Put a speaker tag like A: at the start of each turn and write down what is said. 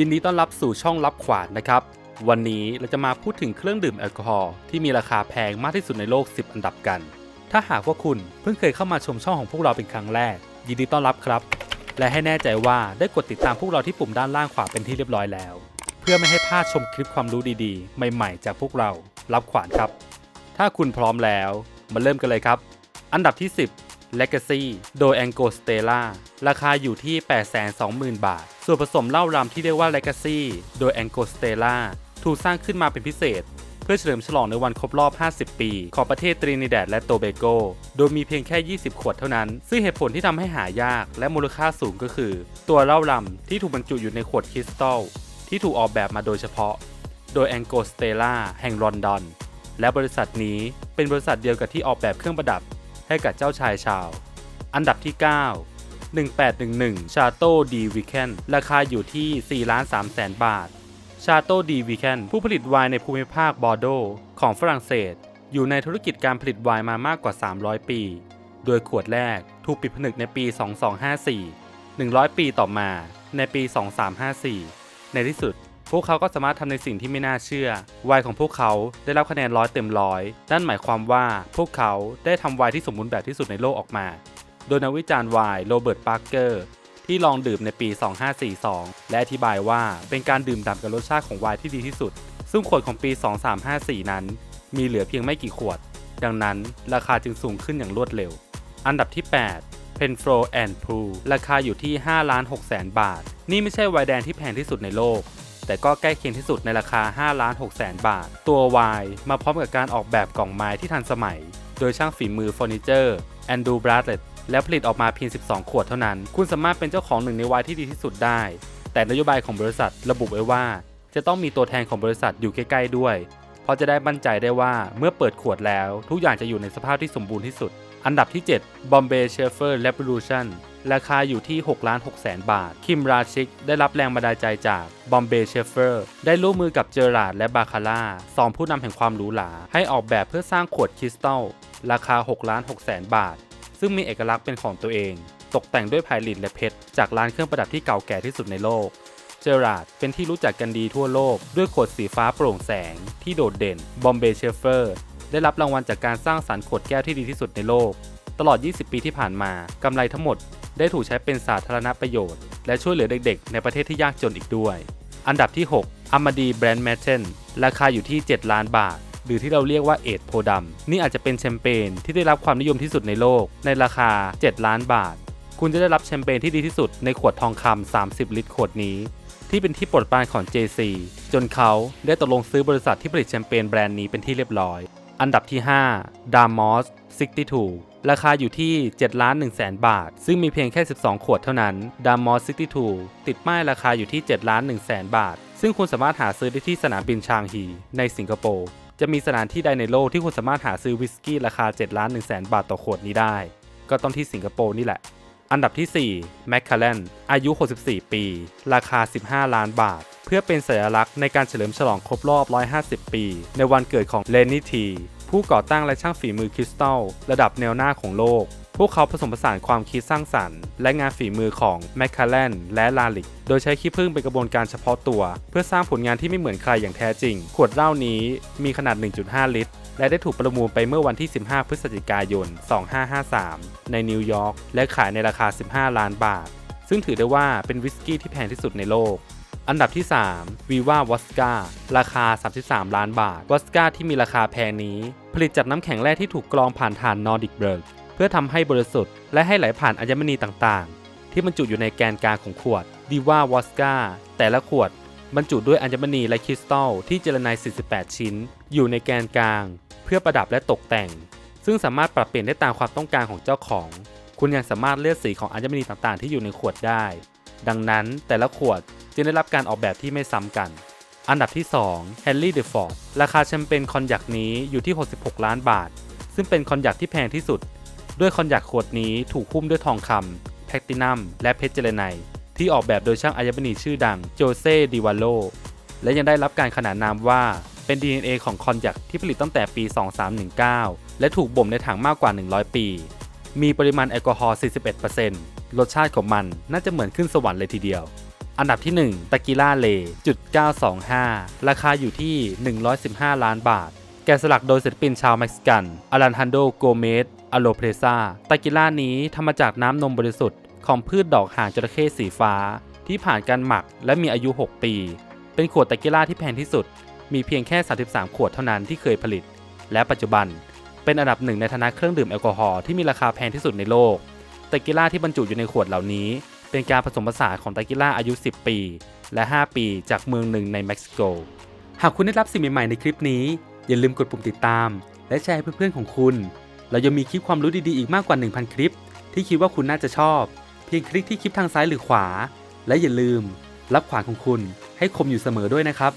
A: ยินดีต้อนรับสู่ช่องรับขวานนะครับ วันนี้เราจะมาพูดถึงเครื่องดื่มแอลกอฮอล์ที่มีราคาแพงมากที่สุดในโลก 10 อันดับกัน ถ้าหากว่าคุณเพิ่งเคยเข้ามาชมช่องของพวกเราเป็นครั้งแรก ยินดีต้อนรับครับ และให้แน่ใจว่าได้กดติดตามพวกเราที่ปุ่มด้านล่างขวาเป็นที่เรียบร้อยแล้ว เพื่อไม่ให้พลาดชมคลิปความรู้ดีๆ ใหม่ๆ จากพวกเรารับขวานครับ ถ้าคุณพร้อมแล้วมาเริ่มกันเลยครับ อันดับที่ 10 Legacy โดย Ango Stella ราคาอยู่ที่ 820,000 บาท ส่วนผสมเหล้ารำที่เรียกว่า Legacy โดย Ango Stella ถูกสร้างขึ้นมาเป็นพิเศษ เพื่อเฉลิมฉลองในวันครบรอบ 50 ปี ของประเทศตรินิแดดและโตเบโก โดยมีเพียงแค่ 20 ขวดเท่านั้น ซึ่งเหตุผลที่ทำให้หายากและมูลค่าสูงก็คือ ตัวเหล้ารำที่ถูกบรรจุอยู่ในขวดคริสตัลที่ถูกออกแบบมาโดยเฉพาะ โดย Ango Stella แห่งลอนดอน และบริษัทนี้เป็นบริษัทเดียวกับที่ออกแบบเครื่องประดับให้กับเจ้าชายชาว อันดับที่ 9 1811 ชาโต้ดีวิเคนราคาอยู่ที่4ล้าน3แสนบาท ชาโต้ดีวิเคนผู้ผลิตไวน์ในภูมิภาคบอร์โดของฝรั่งเศส อยู่ในธุรกิจการผลิตไวน์มามากกว่า 300 ปี โดยขวดแรกถูกปิดผนึกในปี 2254 100 ปีต่อมาในปี 2354 ในที่สุด พวกเขาก็สามารถทำในสิ่งที่ไม่น่าเชื่อไวน์ของพวกเขาได้รับคะแนนร้อยเต็มร้อยนั่นหมายความว่าพวกเขาได้ทำไวน์ที่สมบูรณ์แบบที่สุดในโลกออกมา โดยนักวิจารณ์วน์โรเบิร์ตปาร์เกอร์ที่ลองดื่มในปี 2542 และอธิบายว่าเป็นการดื่มด่ำกับรสชาติของไวน์ที่ดีที่สุด ซึ่งขวดของปี 2354 นั้น มีเหลือเพียงไม่กี่ขวด ดังนั้นราคาจึงสูงขึ้นอย่างรวดเร็ว อันดับที่ 8 Penfro and p o o ราคาอยู่ที่5ล้าน6แสนบาท นี่ไม่ใช่ไวน์แดงที่แพงที่สุดในโลก แต่ก็ใกล้เคียงที่สุดในราคา5ล้าน6แสนบาท ตัวไวน์มาพร้อมกับการออกแบบกล่องไม้ที่ทันสมัย โดยช่างฝีมือเฟอร์นิเจอร์แอนดูบราดเลต และผลิตออกมาเพียง 12 ขวดเท่านั้น คุณสามารถเป็นเจ้าของหนึ่งในไวน์ที่ดีที่สุดได้ แต่นโยบายของบริษัทระบุไว้ว่า จะต้องมีตัวแทนของบริษัทอยู่ใกล้ ๆ ด้วย เพราะจะได้มั่นใจได้ว่าเมื่อเปิดขวดแล้ว ทุกอย่างจะอยู่ในสภาพที่สมบูรณ์ที่สุด อันดับที่ 7 Bombay s h e f e r Revolution ราคาอยู่ที่ 6 ล้าน6แสนบาท คิมราชิก ได้รับแรงบันดาลใจจาก Bombay s h e f e r ได้ร่วมมือกับเจอราร์ดและบาคาร่าสองผู้นำแห่งความหรูหรา ให้ออกแบบเพื่อสร้างขวดคริสตัล ราคา 6 ล้าน6แสนบาท ซึ่งมีเอกลักษณ์เป็นของตัวเอง ตกแต่งด้วยไพลินและเพชรจากร้านเครื่องประดับที่เก่าแก่ที่สุดในโลก เจอราร์ดเป็นที่รู้จักกันดีทั่วโลก ด้วยขวดสีฟ้าโปร่งแสง ที่โดดเด่นบอมเบย์เชฟเฟอร์ได้รับรางวัลจากการสร้างสรรค์ขวดแก้วที่ดีที่สุดในโลก ตลอด 20 ปีที่ผ่านมากำไรทั้งหมด ได้ถูกใช้เป็นสาธารณประโยชน์ และช่วยเหลือเด็กๆ ในประเทศที่ยากจนอีกด้วย อันดับที่6 a m a d i b r a n d m a t e n ราคาอยู่ที่ 7 ล้านบาท หรือที่เราเรียกว่าเอทโพดัมนี่อาจจะเป็นแชมเปญที่ได้รับความนิยมที่สุดในโลก ในราคา 7 ล้านบาท คุณจะได้รับแชมเปญที่ดีที่สุดในขวดทองคำ30 ลิตรขวดนี้ ที่เป็นที่โปรดปรานของ JC จนเขาได้ตกลงซื้อบริษัทที่ผลิตแชมเปญแบรนด์นี้เป็นที่เรียบร้อย อันดับที่ 5 d a m o s 62 ราคาอยู่ที่ 7 ล้าน1แสนบาท ซึ่งมีเพียงแค่ 12 ขวดเท่านั้น d a m o s 62 ติดป้ายราคาอยู่ที่ 7 ล้าน1แสนบาท ซึ่งคุณสามารถหาซื้อได้ที่สนามบินชางฮีในสิงคโปร์ จะมีสถานที่ใดในโลกที่คุณสามารถหาซื้อวิสกี้ราคา 7 ล้าน1แสนบาทต่อขวดนี้ได้ ก็ต้องที่สิงคโปร์นี่แหละ อันดับที่ 4 m c c a l l a n อายุ 64 ปี ราคา 15 ล้านบาท เพื่อเป็นสัญลักษณ์ในการเฉลิมฉลองครบรอบ 150 ปี ในวันเกิดของเลนนี่ทีผู้ก่อตั้งและช่างฝีมือคริสตัลระดับแนวหน้าของโลก พวกเขาผสมผสานความคิดสร้างสรรค์ และงานฝีมือของ m c c a l l a n และลาลิก โดยใช้ขี้ผึ้งเป็นกระบวนการเฉพาะตัว เพื่อสร้างผลงานที่ไม่เหมือนใครอย่างแท้จริง ขวดเหล้านี้มีขนาด 1.5 ลิตร และได้ถูกประมูลไปเมื่อวันที่ 15 พฤศจิกายน 2553 ในนิวยอร์กและขายในราคา 15 ล้านบาท ซึ่งถือได้ว่าเป็นวิสกี้ที่แพงที่สุดในโลกอันดับที่ 3 v i v a v o d k a ราคา 33 ล้านบาทวอสกาที่มีราคาแพงนี้ ผลิตจากน้ำแข็งแร่ที่ถูกกรองผ่านฐานนอร์ดิกเบิร์ก เพื่อทำให้บริสุทธิ์และให้ไหลผ่านอัญมณีต่างๆ ที่บรรจุอยู่ในแกนกลางของขวด d i v a v o d k a แต่ละขวดบรรจุด้วยอัญมณีและคริสตัลที่เจรไน48 ชิ้น อยู่ในแกนกลาง เพื่อประดับและตกแต่ง ซึ่งสามารถปรับเปลี่ยนได้ตามความต้องการของเจ้าของ คุณยังสามารถเลือกสีของอัญมณีต่างๆ ที่อยู่ในขวดได้ ดังนั้นแต่ละขวดจึงได้รับการออกแบบที่ไม่ซ้ำกัน อันดับที่2 Henry de Ford ราคาแชมเปญคอนยักนี้อยู่ที่ 66 ล้านบาท ซึ่งเป็นคอนยักที่แพงที่สุด ด้วยคอนยักขวดนี้ถูกหุ้มด้วยทองคำแพลตินัม และเพชรเจรไนที่ออกแบบโดยช่างอัญมณีชื่อดังโจเซ่ดิวาโลและยังได้รับการขนานนามว่าเป็น DNA ของคอนยักที่ผลิตตั้งแต่ปี 2319 และถูกบ่มในถังมากกว่า 100 ปี มีปริมาณแอลกอฮอล์ 41%รสชาติของมันน่าจะเหมือนขึ้นสวรรค์เลยทีเดียว อันดับที่ 1ต e กิล่าเลจุด925 ราคาอยู่ที่ 115 ล้านบาท แกะสลักโดยศิลปินชาวเม็กซิกันอลันฮันโดโกเมสอโลเพรซาตากิล่านี้ทำมาจากน้ำนมบริสุทธิ์ของพืชดอกหางจระเข้สีฟ้า ที่ผ่านการหมักและมีอายุ 6 ปี เป็นขวดตากิล่าที่แพงที่สุด มีเพียงแค่ 33 ขวดเท่านั้นที่เคยผลิต และปัจจุบัน เป็นอันดับหนึ่งในฐานะเครื่องดื่มแอลกอฮอล์ที่มีราคาแพงที่สุดในโลกตากิล่าที่บรรจุอยู่ในขวดเหล่านี้ เป็นการผสมผสานของตากิล่าอายุ 10 ปี และ 5 ปีจากเมืองหนึ่งในเม็กซิโก หากคุณได้รับสิ่งใหม่ๆในคลิปนี้ อย่าลืมกดปุ่มติดตาม และแชร์ให้เพื่อนๆของคุณ เรายังมีคลิปความรู้ดีๆอีกมากกว่า 1,000 คลิป ที่คิดว่าคุณน่าจะชอบ เพียงคลิกที่คลิปทางซ้ายหรือขวา และอย่าลืม รับขวานของคุณให้คมอยู่เสมอด้วยนะครับ